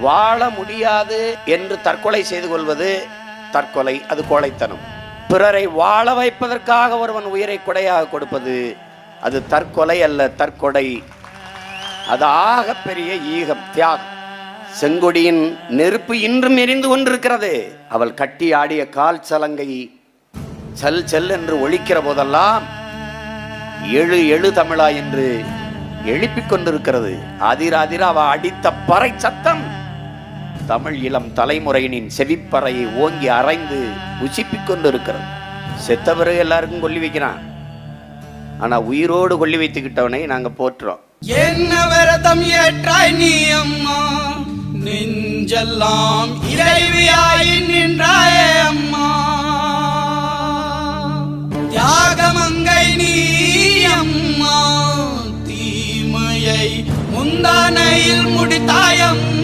வாழ முடியாது என்று தற்கொலை செய்து கொள்வது தற்கொலை அது கோழைத்தனம். பிறரை வாழ வைப்பதற்காக ஒருவன் உயிரை கொடையாக கொடுப்பது அது தற்கொலை அல்ல தற்கொடை. அது ஆக பெரிய ஈகம் தியாகம். செங்கொடியின் நெருப்பு இன்றும் எரிந்து கொண்டிருக்கிறது. அவள் கட்டி ஆடிய கால் சலங்கை செல் செல் என்று ஒழிக்கிற போதெல்லாம் எழு எழு தமிழா என்று எழுப்பிக் கொண்டிருக்கிறது. அதிர அதிர அவ அடித்த பறை சத்தம். தமிழ் இளம் தலைமுறையினின் செவிப்பறையை ஓங்கி அரைந்து உசிப்பிக் கொண்டிருக்கிறது. செத்த பிறகு எல்லாருக்கும் கொல்லி வைக்கிறான். ஆனா உயிரோடு கொல்லி வைத்துக்கிட்டவனை நாங்க போற்றுறோம். என்ன விரதம் ஏற்றாய் நீ அம்மா? நெஞ்செல்லாம் இறைவியாய் நின்றாயே அம்மா. தியாகமங்கை நீ அம்மா. தீமையை முந்தானையில் முடித்தாயம்